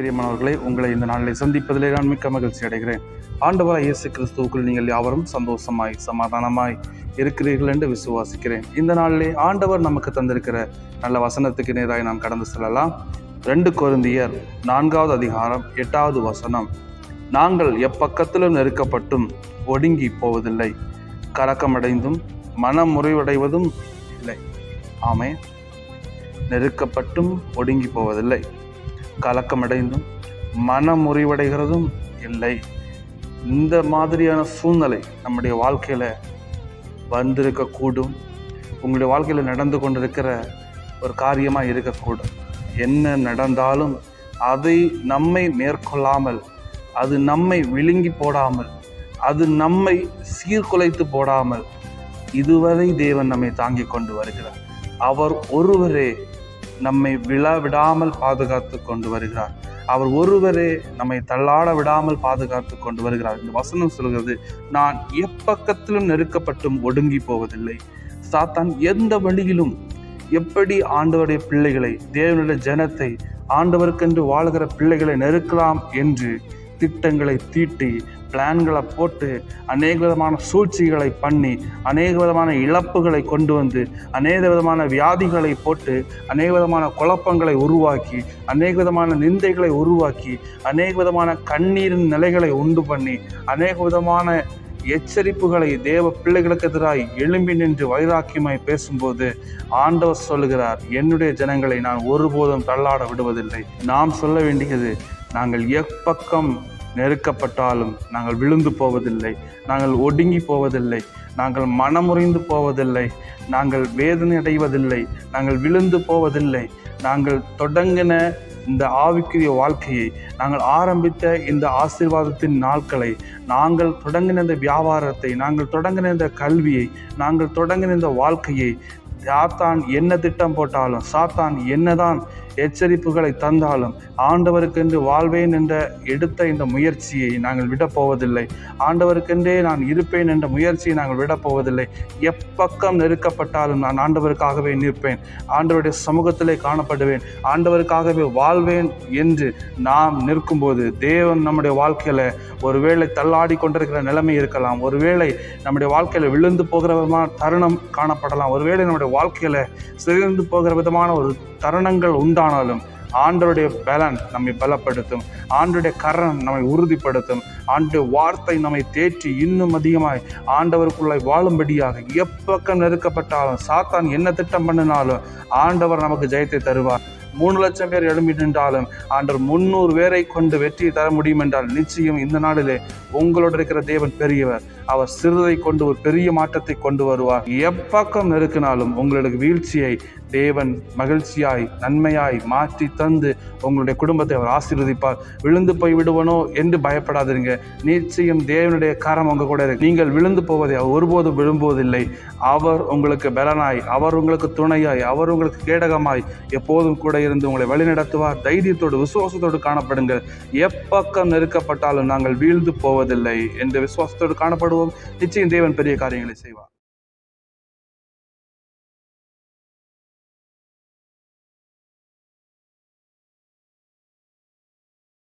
பிரியமானவர்களே உங்களை இந்த நாளில் சந்திப்பதிலே நான் மிக்க மகிழ்ச்சி அடைகிறேன். ஆண்டவராய் இயேசு கிறிஸ்துவுக்குள் நீங்கள் யாவரும் சந்தோஷமாய் சமாதானமாய் இருக்கிறீர்கள் என்று விசுவாசிக்கிறேன். இந்த நாளிலே ஆண்டவர் நமக்கு தந்திருக்கிற நல்ல வசனத்துக்கு நேராக நாம் கடந்து செல்லலாம். ரெண்டு கொருந்தியர் நான்காவது அதிகாரம் எட்டாவது வசனம். நாங்கள் எப்பக்கத்திலும் நெருக்கப்பட்டும் ஒடுங்கி போவதில்லை. கலக்கமடைந்தும் மனம் முறிவடைவதும் இல்லை. ஆமே நெருக்கப்பட்டும் ஒடுங்கி போவதில்லை. கலக்கமடைந்தும் மனம் முறிவடைகிறதும் இல்லை. இந்த மாதிரியான சூழ்நிலை நம்முடைய வாழ்க்கையில் வந்திருக்கக்கூடும். உங்களுடைய வாழ்க்கையில் நடந்து கொண்டிருக்கிற ஒரு காரியமாக இருக்கக்கூடும். என்ன நடந்தாலும் அதை நம்மை மேற்கொள்ளாமல் அது நம்மை விழுங்கி போடாமல் அது நம்மை சீர்குலைத்து போடாமல் இதுவரை தேவன் நம்மை தாங்கிக் கொண்டு வருகிறார். அவர் ஒருவரே நம்மை விழா விடாமல் பாதுகாத்து கொண்டு வருகிறார். அவர் ஒருவரே நம்மை தள்ளாட விடாமல் பாதுகாத்து கொண்டு வருகிறார். இந்த வசனம் சொல்கிறது நான் எப்பக்கத்திலும் நெருக்கப்பட்டும் ஒடுங்கி போவதில்லை. சாத்தான் எந்த வழியிலும் எப்படி ஆண்டவருடைய பிள்ளைகளை தேவனுடைய ஜனத்தை ஆண்டவருக்கென்று வாழுகிற பிள்ளைகளை நெருக்கலாம் என்று திட்டங்களை தீட்டி பிளான்களை போட்டு அநேக விதமான சூழ்ச்சிகளை பண்ணி அநேக விதமான இழப்புகளை கொண்டு வந்து அநேக விதமான வியாதிகளை போட்டு அநேக விதமான குழப்பங்களை உருவாக்கி அநேக விதமான நிந்தைகளை உருவாக்கி அநேக விதமான கண்ணீரின் நிலைகளை உண்டு பண்ணி அநேக விதமான எச்சரிப்புகளை தேவ பிள்ளைகளுக்கு எதிராக எழும்பி நின்று வைராக்கியமாய் பேசும்போது ஆண்டவர் சொல்லுகிறார் என்னுடைய ஜனங்களை நான் ஒருபோதும் தள்ளாட விடுவதில்லை. நாம் சொல்ல வேண்டியது நாங்கள் எப்பக்கம் நெருக்கப்பட்டாலும் நாங்கள் விழுந்து போவதில்லை நாங்கள் ஒடுங்கி போவதில்லை நாங்கள் மனமுறிந்து போவதில்லை நாங்கள் வேதனை அடைவதில்லை நாங்கள் விழுந்து போவதில்லை. நாங்கள் தொடங்கின இந்த ஆவிக்குரிய வாழ்க்கையை நாங்கள் ஆரம்பித்த இந்த ஆசீர்வாதத்தின் நாட்களை நாங்கள் தொடங்கின இந்த வியாபாரத்தை நாங்கள் தொடங்கின இந்த கல்வியை நாங்கள் தொடங்கின இந்த வாழ்க்கையை சாத்தான் என்ன திட்டம் போட்டாலும் சாத்தான் என்னதான் எச்சரிப்புகளை தந்தாலும் ஆண்டவருக்கென்று வாழ்வேன் என்ற எடுத்த இந்த முயற்சியை நாங்கள் விடப்போவதில்லை. ஆண்டவருக்கென்றே நான் இருப்பேன் என்ற முயற்சியை நாங்கள் விடப்போவதில்லை. எப்பக்கம் நெருக்கப்பட்டாலும் நான் ஆண்டவருக்காகவே நிற்பேன். ஆண்டவருடைய சமூகத்திலே காணப்படுவேன். ஆண்டவருக்காகவே வாழ்வேன் என்று நாம் நிற்கும்போது தேவன் நம்முடைய வாழ்க்கையில் ஒருவேளை தள்ளாடி கொண்டிருக்கிற நிலைமை இருக்கலாம். ஒருவேளை நம்முடைய வாழ்க்கையில் விழுந்து போகிற விதமான தருணம் காணப்படலாம். ஒருவேளை நம்முடைய வாழ்க்கையில் சிறந்து போகிற விதமான ஒரு தருணங்கள் உண்டானாலும் ஆண்டருடைய பலன் நம்மை பலப்படுத்தும். ஆண்டுடைய கரணம் நம்மை உறுதிப்படுத்தும். ஆண்டு வார்த்தை நம்மை தேற்றி இன்னும் அதிகமாய் ஆண்டவருக்குள்ளே வாழும்படியாக எப்பக்கம் நெருக்கப்பட்டாலும் சாத்தான் என்ன திட்டம் பண்ணினாலும் ஆண்டவர் நமக்கு ஜெயத்தை தருவார். மூணு லட்சம் பேர் எழும்பி நின்றாலும் ஆண்டவர் முன்னூறு பேரை கொண்டு வெற்றியை தர முடியும் என்றால் நிச்சயம் இந்த நாளிலே உங்களோடு இருக்கிற தேவன் பெரியவர். அவர் சிறுதை கொண்டு ஒரு பெரிய மாற்றத்தை கொண்டு வருவார். எப்பக்கம் நெருக்கினாலும் உங்களுக்கு வீழ்ச்சியை தேவன் மகிழ்ச்சியாய் நன்மையாய் மாற்றி தந்து உங்களுடைய குடும்பத்தை அவர் ஆசீர்வதிப்பார். விழுந்து போய் விடுவனோ என்று பயப்படாதீங்க நிச்சயம் தேவனுடைய காரம் உங்க கூட இருக்கு. நீங்கள் விழுந்து போவதை அவர் ஒருபோதும் விழும்புவதில்லை அவர் உங்களுக்கு பலனாய் அவர் உங்களுக்கு துணையாய் அவர் உங்களுக்கு கேடகமாய் எப்போதும் கூட இருந்து உங்களை வழிநடத்துவார். தைரியத்தோடு விசுவாசத்தோடு காணப்படுங்கள். எப்பக்கம் நெருக்கப்பட்டாலும் நாங்கள் வீழ்ந்து போவதில்லை என்று விசுவாசத்தோடு காணப்படுவோம். நிச்சயம் தேவன் பெரிய காரியங்களை செய்வார்.